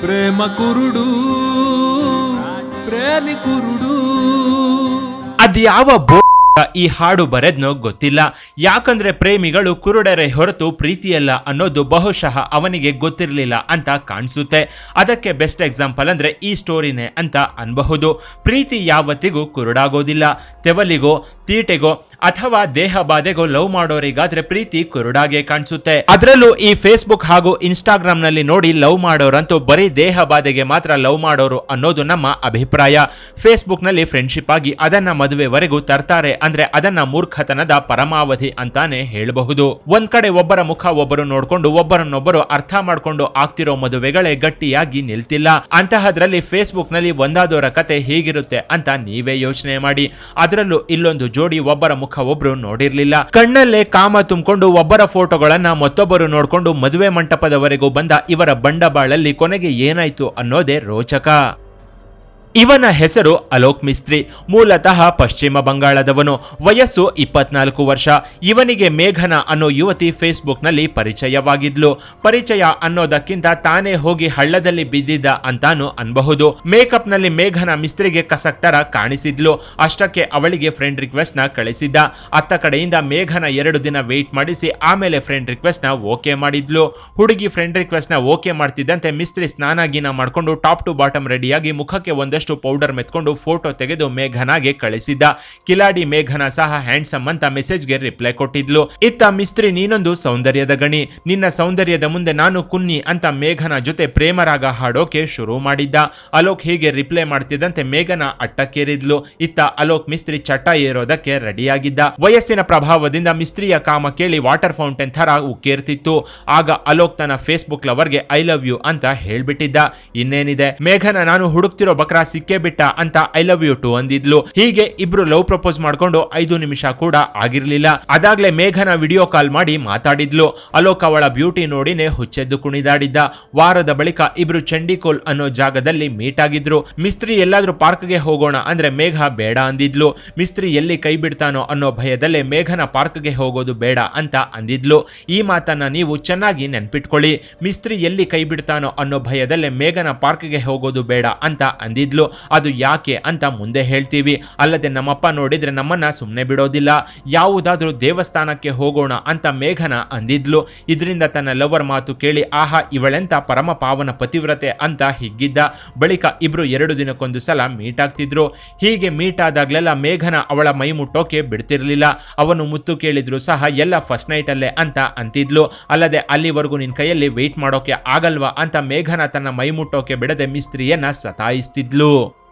ಪ್ರೇಮ ಕುರುಡು ಪ್ರೇಮಿ ಕುರುಡು ಅದ್ಯಾವ ಬೋ ಈ ಹಾಡು ಬರೆದ್ನೋ ಗೊತ್ತಿಲ್ಲ. ಯಾಕಂದ್ರೆ ಪ್ರೇಮಿಗಳು ಕುರುಡರೆ ಹೊರತು ಪ್ರೀತಿಯಲ್ಲ ಅನ್ನೋದು ಬಹುಶಃ ಅವನಿಗೆ ಗೊತ್ತಿರಲಿಲ್ಲ ಅಂತ ಕಾಣಿಸುತ್ತೆ. ಅದಕ್ಕೆ ಬೆಸ್ಟ್ ಎಕ್ಸಾಂಪಲ್ ಅಂದ್ರೆ ಈ ಸ್ಟೋರಿನೇ ಅಂತ ಅನ್ಬಹುದು. ಪ್ರೀತಿ ಯಾವತ್ತಿಗೂ ಕುರುಡಾಗೋದಿಲ್ಲ. ತೆವಲಿಗೋ, ತೀಟೆಗೋ ಅಥವಾ ದೇಹ ಬಾಧೆಗೋ ಲವ್ ಮಾಡೋರಿಗಾದ್ರೆ ಪ್ರೀತಿ ಕುರುಡಾಗೆ ಕಾಣಿಸುತ್ತೆ. ಅದರಲ್ಲೂ ಈ ಫೇಸ್ಬುಕ್ ಹಾಗೂ ಇನ್ಸ್ಟಾಗ್ರಾಮ್ನಲ್ಲಿ ನೋಡಿ ಲವ್ ಮಾಡೋರಂತೂ ಬರೀ ದೇಹ ಬಾಧೆಗೆ ಮಾತ್ರ ಲವ್ ಮಾಡೋರು ಅನ್ನೋದು ನಮ್ಮ ಅಭಿಪ್ರಾಯ. ಫೇಸ್ಬುಕ್ನಲ್ಲಿ ಫ್ರೆಂಡ್ಶಿಪ್ ಆಗಿ ಅದನ್ನ ಮದುವೆವರೆಗೂ ತರ್ತಾರೆ ಅಂದ್ರೆ ಅದನ್ನ ಮೂರ್ಖತನದ ಪರಮಾವಧಿ ಅಂತಾನೆ ಹೇಳಬಹುದು. ಒಂದ್ ಕಡೆ ಒಬ್ಬರ ಮುಖ ಒಬ್ಬರು ನೋಡ್ಕೊಂಡು ಒಬ್ಬರನ್ನೊಬ್ಬರು ಅರ್ಥ ಮಾಡ್ಕೊಂಡು ಆಗ್ತಿರೋ ಮದುವೆಗಳೇ ಗಟ್ಟಿಯಾಗಿ ನಿಲ್ತಿಲ್ಲ. ಅಂತಹದ್ರಲ್ಲಿ ಫೇಸ್ಬುಕ್ನಲ್ಲಿ ಒಂದಾದವರ ಕತೆ ಹೇಗಿರುತ್ತೆ ಅಂತ ನೀವೇ ಯೋಚನೆ ಮಾಡಿ. ಅದರಲ್ಲೂ ಇಲ್ಲೊಂದು ಜೋಡಿ ಒಬ್ಬರ ಮುಖ ಒಬ್ರು ನೋಡಿರ್ಲಿಲ್ಲ. ಕಣ್ಣಲ್ಲೇ ಕಾಮ ತುಂಬಿಕೊಂಡು ಒಬ್ಬರ ಫೋಟೋಗಳನ್ನ ಮತ್ತೊಬ್ಬರು ನೋಡ್ಕೊಂಡು ಮದುವೆ ಮಂಟಪದವರೆಗೂ ಬಂದ ಇವರ ಬಂಡಬಾಳಲ್ಲಿ ಕೊನೆಗೆ ಏನಾಯ್ತು ಅನ್ನೋದೇ ರೋಚಕ. ಇವನ ಹೆಸರು ಅಲೋಕ್ ಮಿಸ್ತ್ರಿ, ಮೂಲತಃ ಪಶ್ಚಿಮ ಬಂಗಾಳದವನು. ವಯಸ್ಸು ಇಪ್ಪತ್ನಾಲ್ಕು ವರ್ಷ. ಇವನಿಗೆ ಮೇಘನ ಅನ್ನೋ ಯುವತಿ ಫೇಸ್ಬುಕ್ನಲ್ಲಿ ಪರಿಚಯವಾಗಿದ್ಲು. ಪರಿಚಯ ಅನ್ನೋದಕ್ಕಿಂತ ತಾನೇ ಹೋಗಿ ಹಳ್ಳದಲ್ಲಿ ಬಿದ್ದಿದ್ದ ಅಂತಾನು ಅನ್ಬಹುದು. ಮೇಕಪ್ನಲ್ಲಿ ಮೇಘನ ಮಿಸ್ತ್ರಿಗೆ ಕಸಕ್ತರ ಕಾಣಿಸಿದ್ಲು. ಅಷ್ಟಕ್ಕೆ ಅವಳಿಗೆ ಫ್ರೆಂಡ್ ರಿಕ್ವೆಸ್ಟ್ನ ಕಳಿಸಿದ್ದ. ಅತ್ತ ಕಡೆಯಿಂದ ಮೇಘನ ಎರಡು ದಿನ ವೇಟ್ ಮಾಡಿಸಿ ಆಮೇಲೆ ಫ್ರೆಂಡ್ ರಿಕ್ವೆಸ್ಟ್ನ ಓಕೆ ಮಾಡಿದ್ಲು. ಹುಡುಗಿ ಫ್ರೆಂಡ್ ರಿಕ್ವೆಸ್ಟ್ನ ಓಕೆ ಮಾಡ್ತಿದ್ದಂತೆ ಮಿಸ್ತ್ರಿ ಸ್ನಾನ ಗೀನ ಮಾಡಿಕೊಂಡು ಟಾಪ್ ಟು ಬಾಟಮ್ ರೆಡಿಯಾಗಿ ಮುಖಕ್ಕೆ ಒಂದಷ್ಟು ಪೌಡರ್ ಮೆತ್ಕೊಂಡು ಫೋಟೋ ತೆಗೆದು ಮೇಘನಾಗೆ ಕಳಿಸಿದ್ದ ಕಿಲಾಡಿ ಮೇಘನ ಸಹ ಹ್ಯಾಂಡ್ಸಮ್ ಅಂತ ಮೆಸೇಜ್ಗೆ ರಿಪ್ಲೈ ಕೊಟ್ಟಿದ್ಲು. ಇತ್ತ ಮಿಸ್ತ್ರಿ ನೀನೊಂದು ಸೌಂದರ್ಯದ ಗಣಿ. ನಿನ್ನ ಸೌಂದರ್ಯದ ಮುಂದೆ ನಾನು ಕುನ್ನಿ ಅಂತ ಮೇಘನ ಜೊತೆ ಪ್ರೇಮರಾಗ ಹಾಡೋಕೆ ಶುರು ಮಾಡಿದ್ದ. ಅಲೋಕ್ ಹೀಗೆ ರಿಪ್ಲೈ ಮಾಡ್ತಿದ್ದಂತೆ ಮೇಘನ ಅಟ್ಟಕ್ಕೇರಿದ್ಲು. ಇತ್ತ ಅಲೋಕ್ ಮಿಸ್ತ್ರಿ ಚಟ ಏರೋದಕ್ಕೆ ರೆಡಿಯಾಗಿದ್ದ. ವಯಸ್ಸಿನ ಪ್ರಭಾವದಿಂದ ಮಿಸ್ತ್ರಿಯ ಕಾಮ ಕೇಳಿ ವಾಟರ್ ಫೌಂಟೇನ್ ತರ ಉಕ್ಕೇರ್ತಿತ್ತು. ಆಗ ಅಲೋಕ್ ತನ್ನ ಫೇಸ್ಬುಕ್ ಲವರ್ಗೆ ಐ ಲವ್ ಯು ಅಂತ ಹೇಳ್ಬಿಟ್ಟಿದ್ದ. ಇನ್ನೇನಿದೆ? ಮೇಘನ ನಾನು ಹುಡುಕ್ತಿರೋ ಬಕ್ರಾ ಸಿಕ್ಕೇ ಬಿಟ್ಟ ಅಂತ ಐ ಲವ್ ಯು ಟು ಅಂದಿದ್ಲು. ಹೀಗೆ ಇಬ್ರು ಲವ್ ಪ್ರಪೋಸ್ ಮಾಡ್ಕೊಂಡು ಐದು ನಿಮಿಷ ಕೂಡ ಆಗಿರ್ಲಿಲ್ಲ. ಅದಾಗ್ಲೇ ಮೇಘನ ವಿಡಿಯೋ ಕಾಲ್ ಮಾಡಿ ಮಾತಾಡಿದ್ಲು. ಅಲೋಕ್ ಅವಳ ಬ್ಯೂಟಿ ನೋಡಿನೇ ಹುಚ್ಚೆದ್ದು ಕುಣಿದಾಡಿದ್ದ. ವಾರದ ಬಳಿಕ ಇಬ್ರು ಚಂಡಿಕೋಲ್ ಅನ್ನೋ ಜಾಗದಲ್ಲಿ ಮೀಟ್ ಆಗಿದ್ರು. ಮಿಸ್ತ್ರಿ ಎಲ್ಲಾದ್ರೂ ಪಾರ್ಕ್ಗೆ ಹೋಗೋಣ ಅಂದ್ರೆ ಮೇಘ ಬೇಡ ಅಂದಿದ್ಲು. ಮಿಸ್ತ್ರಿ ಎಲ್ಲಿ ಕೈ ಬಿಡ್ತಾನೋ ಅನ್ನೋ ಭಯದಲ್ಲೇ ಮೇಘನ ಪಾರ್ಕ್ಗೆ ಹೋಗೋದು ಬೇಡ ಅಂತ ಅಂದಿದ್ಲು. ಈ ಮಾತನ್ನ ನೀವು ಚೆನ್ನಾಗಿ ನೆನ್ಪಿಟ್ಕೊಳ್ಳಿ. ಮಿಸ್ತ್ರಿ ಎಲ್ಲಿ ಕೈ ಬಿಡ್ತಾನೋ ಅನ್ನೋ ಭಯದಲ್ಲೇ ಮೇಘನ ಪಾರ್ಕ್ಗೆ ಹೋಗೋದು ಬೇಡ ಅಂತ ಅಂದಿದ್ಲು. ಅದು ಯಾಕೆ ಅಂತ ಮುಂದೆ ಹೇಳ್ತೀವಿ. ಅಲ್ಲದೆ ನಮ್ಮಪ್ಪ ನೋಡಿದ್ರೆ ನಮ್ಮನ್ನ ಸುಮ್ಮನೆ ಬಿಡೋದಿಲ್ಲ. ಯಾವುದಾದರೂ ದೇವಸ್ಥಾನಕ್ಕೆ ಹೋಗೋಣ ಅಂತ ಮೇಘನ ಅಂದಿದ್ಲು. ಇದರಿಂದ ತನ್ನ ಲವರ್ ಮಾತು ಕೇಳಿ, ಆಹಾ, ಇವಳೆಂತ ಪರಮ ಪಾವನ ಪತಿವ್ರತೆ ಅಂತ ಹಿಗ್ಗಿದ್ದ. ಬಳಿಕ ಇಬ್ರು ಎರಡು ದಿನಕ್ಕೊಂದು ಸಲ ಮೀಟ್ ಆಗ್ತಿದ್ರು. ಹೀಗೆ ಮೀಟ್ ಆದಾಗ್ಲೆಲ್ಲ ಮೇಘನ ಅವಳ ಮೈ ಮುಟ್ಟೋಕೆ ಬಿಡ್ತಿರ್ಲಿಲ್ಲ. ಅವನು ಮುತ್ತು ಕೇಳಿದ್ರು ಸಹ ಎಲ್ಲ ಫಸ್ಟ್ ನೈಟ್ ಅಲ್ಲೇ ಅಂತ ಅಂತಿದ್ಲು. ಅಲ್ಲದೆ ಅಲ್ಲಿವರೆಗೂ ನಿನ್ ಕೈಯಲ್ಲಿ ವೆಯ್ಟ್ ಮಾಡೋಕೆ ಆಗಲ್ವಾ? ಅಂತ ಮೇಘನ ತನ್ನ ಮೈ ಮುಟ್ಟೋಕೆ ಬಿಡದೆ ಮಿಸ್ತ್ರಿಯನ್ನ ಸತಾಯಿಸ್ತಿದ್ಲು. ル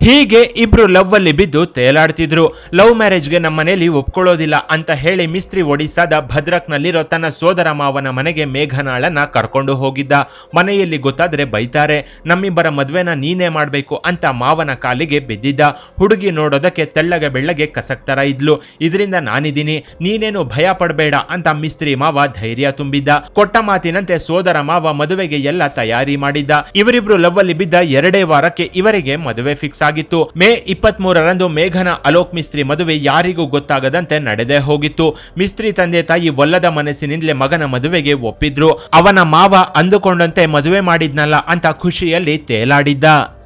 ಹೀಗೆ ಇಬ್ರು ಲವ್ ಅಲ್ಲಿ ಬಿದ್ದು ತೇಲಾಡ್ತಿದ್ರು. ಲವ್ ಮ್ಯಾರೇಜ್ಗೆ ನಮ್ಮ ಮನೆಯಲ್ಲಿ ಒಪ್ಕೊಳ್ಳೋದಿಲ್ಲ ಅಂತ ಹೇಳಿ ಮಿಸ್ತ್ರಿ ಒಡಿಸಾದ ಭದ್ರಕ್ನಲ್ಲಿರೋ ತನ್ನ ಸೋದರ ಮಾವನ ಮನೆಗೆ ಮೇಘನಾಳನ್ನ ಕರ್ಕೊಂಡು ಹೋಗಿದ್ದ. ಮನೆಯಲ್ಲಿ ಗೊತ್ತಾದ್ರೆ ಬೈತಾರೆ. ನಮ್ಮಿಬ್ಬರ ಮದುವೆನ ನೀನೇ ಮಾಡಬೇಕು ಅಂತ ಮಾವನ ಕಾಲಿಗೆ ಬಿದ್ದಿದ್ದ. ಹುಡುಗಿ ನೋಡೋದಕ್ಕೆ ತೆಳ್ಳಗೆ ಬೆಳ್ಳಗೆ ಕಸಕ್ತರ ಇದ್ಲು. ಇದರಿಂದ ನಾನಿದ್ದೀನಿ, ನೀನೇನು ಭಯ ಪಡಬೇಡ ಅಂತ ಮಿಸ್ತ್ರಿ ಮಾವ ಧೈರ್ಯ ತುಂಬಿದ್ದ. ಕೊಟ್ಟ ಮಾತಿನಂತೆ ಸೋದರ ಮಾವ ಮದುವೆಗೆ ಎಲ್ಲ ತಯಾರಿ ಮಾಡಿದ್ದ. ಇವರಿಬ್ರು ಲವ್ ಅಲ್ಲಿ ಬಿದ್ದ ಎರಡೇ ವಾರಕ್ಕೆ ಇವರಿಗೆ ಮದುವೆ ಫಿಕ್ಸ್ ಆಗಿತ್ತು ಮೇ ಇಪ್ಪತ್ತ್ ಮೂರರಂದು ಮೇಘನ ಅಲೋಕ್ ಮಿಸ್ತ್ರಿ ಮದುವೆ ಯಾರಿಗೂ ಗೊತ್ತಾಗದಂತೆ ನಡೆದೇ ಹೋಗಿತ್ತು. ಮಿಸ್ತ್ರಿ ತಂದೆ ತಾಯಿ ಒಲ್ಲದ ಮನಸ್ಸಿನಿಂದಲೇ ಮಗನ ಮದುವೆಗೆ ಒಪ್ಪಿದ್ರು. ಅವನ ಮಾವ ಅಂದುಕೊಂಡಂತೆ ಮದುವೆ ಮಾಡಿದ್ನಲ್ಲ ಅಂತ ಖುಷಿಯಲ್ಲಿ ತೇಲಾಡಿದ್ದ.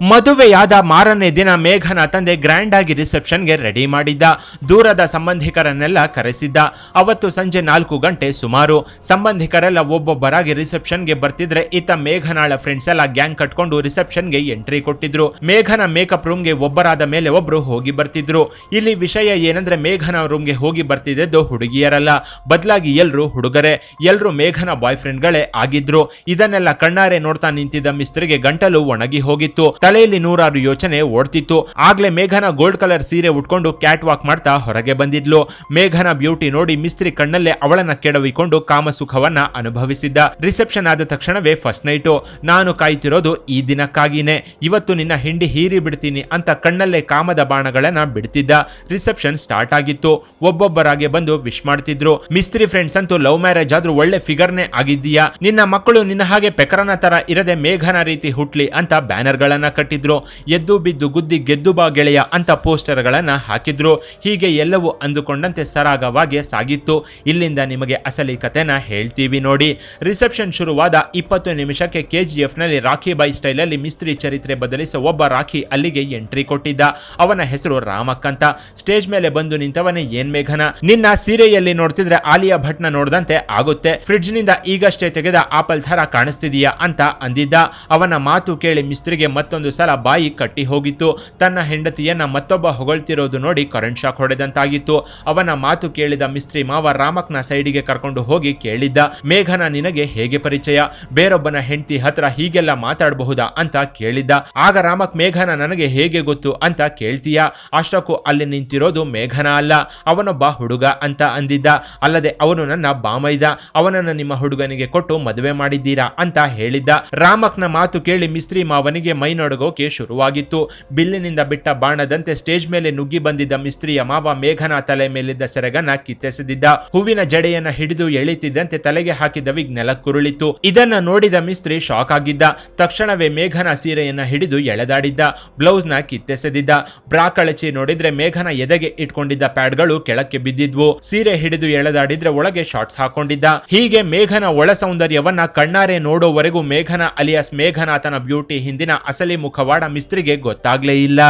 ಮದುವೆಯಾದ ಮಾರನೇ ದಿನ ಮೇಘನ ತಂದೆ ಗ್ರ್ಯಾಂಡ್ ಆಗಿ ರಿಸೆಪ್ಷನ್ಗೆ ರೆಡಿ ಮಾಡಿದ್ದ. ದೂರದ ಸಂಬಂಧಿಕರನ್ನೆಲ್ಲ ಕರೆಸಿದ್ದ. ಅವತ್ತು ಸಂಜೆ ನಾಲ್ಕು ಗಂಟೆ ಸುಮಾರು. ಸಂಬಂಧಿಕರೆಲ್ಲ ಒಬ್ಬೊಬ್ಬರಾಗಿ ರಿಸೆಪ್ಷನ್ಗೆ ಬರ್ತಿದ್ರೆ ಇತ್ತ ಮೇಘನಾಳ ಫ್ರೆಂಡ್ಸ್ ಎಲ್ಲ ಗ್ಯಾಂಗ್ ಕಟ್ಕೊಂಡು ರಿಸೆಪ್ಷನ್ಗೆ ಎಂಟ್ರಿ ಕೊಟ್ಟಿದ್ರು. ಮೇಘನ ಮೇಕಪ್ ರೂಮ್ಗೆ ಒಬ್ಬರಾದ ಮೇಲೆ ಒಬ್ರು ಹೋಗಿ ಬರ್ತಿದ್ರು. ಇಲ್ಲಿ ವಿಷಯ ಏನಂದ್ರೆ ಮೇಘನ ರೂಮ್ಗೆ ಹೋಗಿ ಬರ್ತಿದ್ದದ್ದು ಹುಡುಗಿಯರಲ್ಲ. ಬದಲಾಗಿ ಎಲ್ರು ಹುಡುಗರೆ. ಎಲ್ರು ಮೇಘನ ಬಾಯ್ ಫ್ರೆಂಡ್ಗಳೇ ಆಗಿದ್ರು. ಇದನ್ನೆಲ್ಲ ಕಣ್ಣಾರೆ ನೋಡ್ತಾ ನಿಂತಿದ್ದ ಮಿಸ್ತ್ರಿಗೆ ಗಂಟಲು ಒಣಗಿ ಹೋಗಿತ್ತು. ತಲೆಯಲ್ಲಿ ನೂರಾರು ಯೋಚನೆ ಓಡ್ತಿತ್ತು. ಆಗ್ಲೇ ಮೇಘನ ಗೋಲ್ಡ್ ಕಲರ್ ಸೀರೆ ಉಟ್ಕೊಂಡು ಕ್ಯಾಟ್ ವಾಕ್ ಮಾಡ್ತಾ ಹೊರಗೆ ಬಂದಿದ್ಲು. ಮೇಘನ ಬ್ಯೂಟಿ ನೋಡಿ ಮಿಸ್ತ್ರಿ ಕಣ್ಣಲ್ಲೇ ಅವಳನ್ನ ಕೆಡವಿಕೊಂಡು ಕಾಮಸುಖವನ್ನ ಅನುಭವಿಸಿದ್ದ. ರಿಸೆಪ್ಷನ್ ಆದ ತಕ್ಷಣವೇ ಫಸ್ಟ್ ನೈಟು. ನಾನು ಕಾಯ್ತಿರೋದು ಈ ದಿನಕ್ಕಾಗಿನೇ. ಇವತ್ತು ನಿನ್ನ ಹಿಂಡಿ ಹೀರಿ ಬಿಡ್ತೀನಿ ಅಂತ ಕಣ್ಣಲ್ಲೇ ಕಾಮದ ಬಾಣಗಳನ್ನ ಬಿಡ್ತಿದ್ದ. ರಿಸೆಪ್ಷನ್ ಸ್ಟಾರ್ಟ್ ಆಗಿತ್ತು. ಒಬ್ಬೊಬ್ಬರಾಗೆ ಬಂದು ವಿಶ್ ಮಾಡ್ತಿದ್ರು. ಮಿಸ್ತ್ರಿ ಫ್ರೆಂಡ್ಸ್ ಅಂತೂ ಲವ್ ಮ್ಯಾರೇಜ್ ಆದ್ರೂ ಒಳ್ಳೆ ಫಿಗರ್ನೇ ಆಗಿದ್ದೀಯಾ? ನಿನ್ನ ಮಕ್ಕಳು ನಿನ್ನ ಹಾಗೆ ಪೆಕರನ ತರ ಇರದೆ ಮೇಘನ ರೀತಿ ಹುಟ್ಲಿ ಅಂತ ಬ್ಯಾನರ್ಗಳನ್ನ ಕಟ್ಟಿದ್ರು, ಎದ್ದು ಬಿದ್ದು ಗುದ್ದಿ ಗೆದ್ದು ಬಾ ಗೆಳೆಯ ಅಂತ ಪೋಸ್ಟರ್ಗಳನ್ನು ಹಾಕಿದ್ರು. ಹೀಗೆ ಎಲ್ಲವೂ ಅಂದುಕೊಂಡಂತೆ ಸರಾಗವಾಗಿ ಸಾಗಿತ್ತು. ಇಲ್ಲಿಂದ ನಿಮಗೆ ಅಸಲಿ ಕಥೆನ ಹೇಳ್ತೀವಿ ನೋಡಿ. ರಿಸೆಪ್ಷನ್ ಶುರುವಾದ ಇಪ್ಪತ್ತು ನಿಮಿಷಕ್ಕೆ ಕೆಜಿಎಫ್ನಲ್ಲಿ ರಾಖಿ ಬೈ ಸ್ಟೈಲಲ್ಲಿ ಮಿಸ್ತ್ರಿ ಚರಿತ್ರೆ ಬದಲಿಸ ಒಬ್ಬ ರಾಖಿ ಅಲ್ಲಿಗೆ ಎಂಟ್ರಿ ಕೊಟ್ಟಿದ್ದ. ಅವನ ಹೆಸರು ರಾಮಕ್ಕಂತ. ಸ್ಟೇಜ್ ಮೇಲೆ ಬಂದು ನಿಂತವನೇ ಏನ್ ಮೇಘನ? ನಿನ್ನ ಸೀರೆಯಲ್ಲಿ ನೋಡ್ತಿದ್ರೆ ಆಲಿಯಾ ಭಟ್ನ ನೋಡ್ದಂತೆ ಆಗುತ್ತೆ. ಫ್ರಿಡ್ಜ್ನಿಂದ ಈಗಷ್ಟೇ ತೆಗೆದ ಆಪಲ್ ಥರ ಕಾಣಿಸ್ತಿದೀಯಾ ಅಂತ ಅಂದಿದ್ದ. ಅವನ ಮಾತು ಕೇಳಿ ಮಿಸ್ತ್ರಿಗೆ ಮತ್ತೊಂದು ಸಲ ಬಾಯಿ ಕಟ್ಟಿ ಹೋಗಿತ್ತು. ತನ್ನ ಹೆಂಡತಿಯನ್ನ ಮತ್ತೊಬ್ಬ ಹೊಗಳ್ತಿರೋದು ನೋಡಿ ಕರೆಂಟ್ ಶಾಕ್ ಹೊಡೆದಂತಾಗಿತ್ತು. ಅವನ ಮಾತು ಕೇಳಿದ ಮಿಸ್ತ್ರಿ ಮಾವ ರಾಮಕ್ನ ಸೈಡಿಗೆ ಕರ್ಕೊಂಡು ಹೋಗಿ ಕೇಳಿದ್ದ, ಮೇಘನ, ನಿನಗೆ ಹೇಗೆ ಪರಿಚಯ? ಬೇರೊಬ್ಬನ ಹೆಂಡತಿ ಹತ್ರ ಹೀಗೆಲ್ಲ ಮಾತಾಡಬಹುದಾ? ಅಂತ ಕೇಳಿದ್ದ, ಆಗ ರಾಮಕ್, ಮೇಘನ, ನನಗೆ ಹೇಗೆ ಗೊತ್ತು? ಅಂತ ಕೇಳ್ತೀಯ? ಅಷ್ಟಕ್ಕೂ ಅಲ್ಲಿ ನಿಂತಿರೋದು ಮೇಘನ ಅಲ್ಲ, ಅವನೊಬ್ಬ ಹುಡುಗ ಅಂತ ಅಂದಿದ್ದ. ಅಲ್ಲದೆ ಅವನು ನನ್ನ ಬಾಮೈದ, ಅವನನ್ನ ನಿಮ್ಮ ಹುಡುಗನಿಗೆ ಕೊಟ್ಟು ಮದುವೆ ಮಾಡಿದ್ದೀರಾ? ಅಂತ ಹೇಳಿದ್ದ. ರಾಮಕ್ನ ಮಾತು ಕೇಳಿ ಮಿಸ್ತ್ರಿ ಮಾವನಿಗೆ ಮೈ ನಡುಗೋಕೆ ಶುರುವಾಗಿತ್ತು. ಬಿಲ್ಲಿನಿಂದ ಬಿಟ್ಟ ಬಾಣದಂತೆ ಸ್ಟೇಜ್ ಮೇಲೆ ನುಗ್ಗಿ ಬಂದಿದ್ದ ಮಿಸ್ತ್ರಿಯ ಮಾವ ಮೇಘನ ತಲೆ ಮೇಲಿದ್ದ ಸೆರಗನ್ನ ಕಿತ್ತೆಸೆದಿದ್ದ. ಹೂವಿನ ಜಡೆಯನ್ನ ಹಿಡಿದು ಎಳಿತಿದ್ದಂತೆ ತಲೆಗೆ ಹಾಕಿದ ವಿಗ್ ನೆಲಕ್ಕುರುಳಿತು ಇದನ್ನ ನೋಡಿದ ಮಿಸ್ತ್ರಿ ಶಾಕ್ ಆಗಿದ್ದ. ತಕ್ಷಣವೇ ಮೇಘನ ಸೀರೆಯನ್ನ ಹಿಡಿದು ಎಳೆದಾಡಿದ್ದ. ಬ್ಲೌಸ್ನ ಕಿತ್ತೆಸೆದಿದ್ದ. ಬ್ರಾ ಕಳಚಿ ನೋಡಿದ್ರೆ ಮೇಘನ ಎದೆಗೆ ಇಟ್ಕೊಂಡಿದ್ದ ಪ್ಯಾಡ್ಗಳು ಕೆಳಕ್ಕೆ ಬಿದ್ದಿದ್ವು. ಸೀರೆ ಹಿಡಿದು ಎಳೆದಾಡಿದ್ರೆ ಒಳಗೆ ಶಾರ್ಟ್ಸ್ ಹಾಕೊಂಡಿದ್ದ. ಹೀಗೆ ಮೇಘನ ಒಳ ಸೌಂದರ್ಯವನ್ನ ಕಣ್ಣಾರೆ ನೋಡೋವರೆಗೂ ಮೇಘನ ಅಲಿಯಾಸ್ ಮೇಘನಾಥನ ಬ್ಯೂಟಿ ಹಿಂದಿನ ಅಸಲಿ ಮುಖವಾಡ ಮಿಸ್ತ್ರಿಗೆ ಗೊತ್ತಾಗ್ಲೇ ಇಲ್ಲ.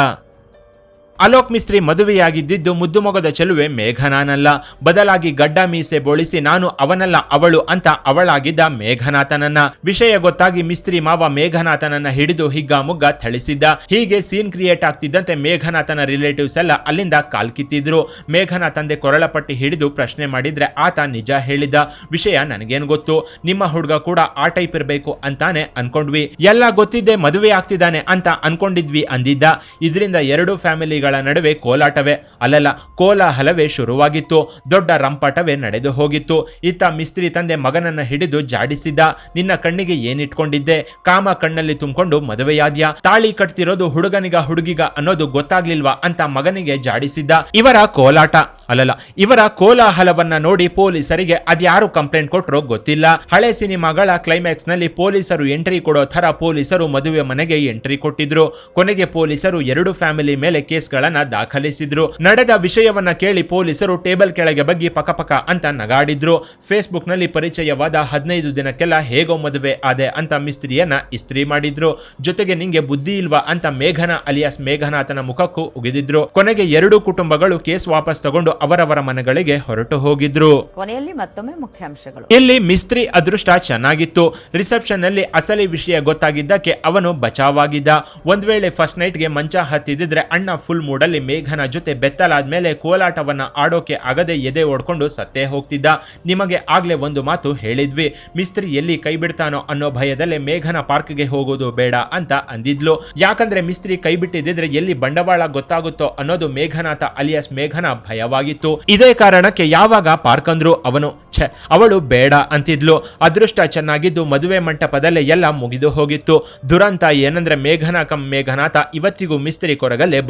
ಅಲೋಕ್ ಮಿಸ್ತ್ರಿ ಮದುವೆಯಾಗಿದ್ದಿದ್ದು ಮುದ್ದು ಮೊಗದ ಚೆಲುವೆ ಮೇಘನಾನಲ್ಲ. ಬದಲಾಗಿ ಗಡ್ಡ ಮೀಸೆ ಬೋಳಿಸಿ ನಾನು ಅವನಲ್ಲ, ಅವಳು ಅಂತ ಅವಳಾಗಿದ್ದ ಮೇಘನಾಥನನ್ನ. ವಿಷಯ ಗೊತ್ತಾಗಿ ಮಿಸ್ತ್ರಿ ಮಾವ ಮೇಘನಾಥನನ್ನ ಹಿಡಿದು ಹಿಗ್ಗಾಮುಗ್ಗ ಥಳಿಸಿದ್ದ. ಹೀಗೆ ಸೀನ್ ಕ್ರಿಯೇಟ್ ಆಗ್ತಿದ್ದಂತೆ ಮೇಘನಾಥನ ರಿಲೇಟಿವ್ಸ್ ಎಲ್ಲ ಅಲ್ಲಿಂದ ಕಾಲ್ಕಿತ್ತಿದ್ರು ಮೇಘನ ತಂದೆ ಕೊರಳಪಟ್ಟಿ ಹಿಡಿದು ಪ್ರಶ್ನೆ ಮಾಡಿದ್ರೆ ಆತ ನಿಜ ಹೇಳಿದ. ವಿಷಯ ನನಗೇನು ಗೊತ್ತು? ನಿಮ್ಮ ಹುಡುಗ ಕೂಡ ಆ ಟೈಪ್ ಇರಬೇಕು ಅಂತಾನೆ ಅನ್ಕೊಂಡ್ವಿ. ಎಲ್ಲ ಗೊತ್ತಿದ್ದೆ ಮದುವೆ ಆಗ್ತಿದ್ದಾನೆ ಅಂತ ಅನ್ಕೊಂಡಿದ್ವಿ ಅಂದಿದ್ದ. ಇದರಿಂದ ಎರಡು ಫ್ಯಾಮಿಲಿಗಳ ನಡುವೆ ಕೋಲಾಟವೇ ಅಲ್ಲಲ್ಲ, ಕೋಲಾಹಲವೇ ಶುರುವಾಗಿತ್ತು. ದೊಡ್ಡ ರಂಪಾಟವೇ ನಡೆದು ಹೋಗಿತ್ತು. ಇತ್ತ ಮಿಸ್ತ್ರಿ ತಂದೆ ಮಗನನ್ನ ಹಿಡಿದು ಜಾಡಿಸಿದ್ದ. ನಿನ್ನ ಕಣ್ಣಿಗೆ ಏನಿಟ್ಕೊಂಡಿದ್ದೆ? ಕಾಮ ಕಣ್ಣಲ್ಲಿ ತುಂಬಿಕೊಂಡು ಮದುವೆಯಾದ್ಯಾ? ತಾಳಿ ಕಟ್ತಿರೋದು ಹುಡುಗನಿಗ ಹುಡುಗಿಗ ಅನ್ನೋದು ಗೊತ್ತಾಗ್ಲಿಲ್ವಾ ಅಂತ ಮಗನಿಗೆ ಜಾಡಿಸಿದ್ದ. ಇವರ ಕೋಲಾಟ ಅಲ್ಲಲ್ಲ, ಇವರ ಕೋಲಾಹಲವನ್ನ ನೋಡಿ ಪೊಲೀಸರಿಗೆ ಅದ್ಯಾರು ಕಂಪ್ಲೇಂಟ್ ಕೊಟ್ಟರೋ ಗೊತ್ತಿಲ್ಲ. ಹಳೆ ಸಿನಿಮಾಗಳ ಕ್ಲೈಮ್ಯಾಕ್ಸ್ನಲ್ಲಿ ಪೊಲೀಸರು ಎಂಟ್ರಿ ಕೊಡೋ ತರ ಪೊಲೀಸರು ಮದುವೆ ಮನೆಗೆ ಎಂಟ್ರಿ ಕೊಟ್ಟಿದ್ರು. ಕೊನೆಗೆ ಪೊಲೀಸರು ಎರಡು ಫ್ಯಾಮಿಲಿ ಮೇಲೆ ಕೇಸ್ಗಳನ್ನ ದಾಖಲಿಸಿದ್ರು. ನಡೆದ ವಿಷಯವನ್ನ ಕೇಳಿ ಪೊಲೀಸರು ಟೇಬಲ್ ಕೆಳಗೆ ಬಗ್ಗಿ ಪಕಪಕ ಅಂತ ನಗಾಡಿದ್ರು. ಫೇಸ್ಬುಕ್ನಲ್ಲಿ ಪರಿಚಯವಾದ ಹದಿನೈದು ದಿನಕ್ಕೆಲ್ಲ ಹೇಗೋ ಮದುವೆ ಆದೆ ಅಂತ ಮಿಸ್ತ್ರಿಯನ್ನ ಇಸ್ತ್ರಿ ಮಾಡಿದ್ರು. ಜೊತೆಗೆ ನಿಂಗೆ ಬುದ್ಧಿ ಇಲ್ವಾ ಅಂತ ಮೇಘನ ಅಲಿಯಾಸ್ ಮೇಘನಾಥನ ಮುಖಕ್ಕೂ ಉಗಿದಿದ್ರು. ಕೊನೆಗೆ ಎರಡೂ ಕುಟುಂಬಗಳು ಕೇಸ್ ವಾಪಸ್ ತಗೊಂಡು ಅವರವರ ಮನೆಗಳಿಗೆ ಹೊರಟು ಹೋಗಿದ್ರು. ಕೊನೆಯಲ್ಲಿ ಮತ್ತೊಮ್ಮೆ ಮುಖ್ಯಾಂಶಗಳು. ಇಲ್ಲಿ ಮಿಸ್ತ್ರಿ ಅದೃಷ್ಟ ಚೆನ್ನಾಗಿತ್ತು. ರಿಸೆಪ್ಷನ್ನಲ್ಲಿ ಅಸಲಿ ವಿಷಯ ಗೊತ್ತಾಗಿದ್ದಕ್ಕೆ ಅವನು ಬಚಾವಾಗಿದ್ದ ಒಂದ್ ವೇಳೆ ಫಸ್ಟ್ ನೈಟ್ಗೆ ಮಂಚ ಹತ್ತಿದ್ರೆ ಅಣ್ಣ ಫುಲ್ ಮೂಡಲ್ಲಿ ಮೇಘನ ಜೊತೆ ಬೆತ್ತಲಾದ ಮೇಲೆ ಕೋಲಾಟವನ್ನ ಆಡೋಕೆ ಆಗದೆ ಎದೆ ಓಡ್ಕೊಂಡು ಸತ್ತೇ ಹೋಗ್ತಿದ್ದ. ನಿಮಗೆ ಆಗ್ಲೇ ಒಂದು ಮಾತು ಹೇಳಿದ್ವಿ. ಮಿಸ್ತ್ರಿ ಎಲ್ಲಿ ಕೈ ಬಿಡ್ತಾನೋ ಅನ್ನೋ ಭಯದಲ್ಲೇ ಮೇಘನ ಪಾರ್ಕ್ಗೆ ಹೋಗೋದು ಬೇಡ ಅಂತ ಅಂದಿದ್ಲು. ಯಾಕಂದ್ರೆ ಮಿಸ್ತ್ರಿ ಕೈ ಬಿಟ್ಟಿದ್ರೆ ಎಲ್ಲಿ ಬಂಡವಾಳ ಗೊತ್ತಾಗುತ್ತೋ ಅನ್ನೋದು ಮೇಘನಾಥ ಅಲಿಯಾಸ್ ಮೇಘನ ಭಯವಾಗಿತ್ತು. ಇದೇ ಕಾರಣಕ್ಕೆ ಯಾವಾಗ ಪಾರ್ಕ್ ಅಂದ್ರು ಅವನು, ಛೆ, ಅವಳು ಬೇಡ ಅಂತಿದ್ಲು. ಅದೃಷ್ಟ ಚೆನ್ನಾಗಿದ್ದು ಮದುವೆ ಮಂಟಪದಲ್ಲೇ ಎಲ್ಲ ಮುಗಿದು ಹೋಗಿತ್ತು. ದುರಂತ ಏನಂದ್ರೆ ಮೇಘನ ಕಂ ಮೇಘನಾಥ ಇವತ್ತಿಗೂ ಮಿಸ್ತ್ರಿ ಕೊರಗಲ್ಲೇ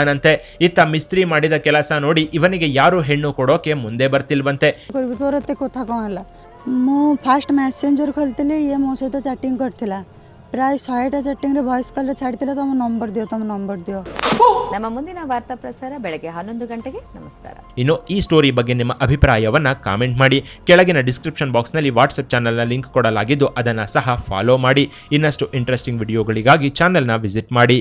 ಬದುಕ್ತಿದ್ದಾನಂತೆ ಇತ್ತ ಮಿಸ್ತ್ರಿ ಮಾಡಿದ ಕೆಲಸ ನೋಡಿ ಇವನಿಗೆ ಯಾರು ಹೆಣ್ಣು ಕೊಡೋಕೆ ಮುಂದೆ ಬರ್ತಿಲ್ವಂತೆ କରିବି ତୋର ଏତେ କଥା କ'ଣ ହେଲା ମୁଁ ଫାଷ୍ଟ ମେସେଞ୍ଜର ଖୋଲିଥିଲି ଇଏ ମୋ ସହିତ ଚାଟିଂ କରିଥିଲା ପ୍ରାୟ ଶହେଟା ଚାଟିଂରେ ଭଏସ୍ କଲ୍ରେ ଛାଡ଼ିଥିଲା ତମ ନମ୍ବର ଦିଅ ତମ ନମ୍ବର ଦିଅ ನಮ್ಮ ಮುಂದಿನ ವಾರ್ತಾ ಪ್ರಸಾರ ಬೆಳಗ್ಗೆ ಹನ್ನೊಂದು ಗಂಟೆಗೆ ನಮಸ್ಕಾರ ಇನ್ನು ಈ ಸ್ಟೋರಿ ಬಗ್ಗೆ ನಿಮ್ಮ ಅಭಿಪ್ರಾಯವನ್ನ ಕಾಮೆಂಟ್ ಮಾಡಿ ಕೆಳಗಿನ ಡಿಸ್ಕ್ರಿಪ್ಷನ್ ಬಾಕ್ಸ್ನಲ್ಲಿ ವಾಟ್ಸಪ್ ಚಾನಲ್ನ ಲಿಂಕ್ ಕೊಡಲಾಗಿದ್ದು ಅದನ್ನು ಸಹ ಫಾಲೋ ಮಾಡಿ ಇನ್ನಷ್ಟು ಇಂಟ್ರೆಸ್ಟಿಂಗ್ ವಿಡಿಯೋಗಳಿಗಾಗಿ ಚಾನಲ್ನ ವಿಸಿಟ್ ಮಾಡಿ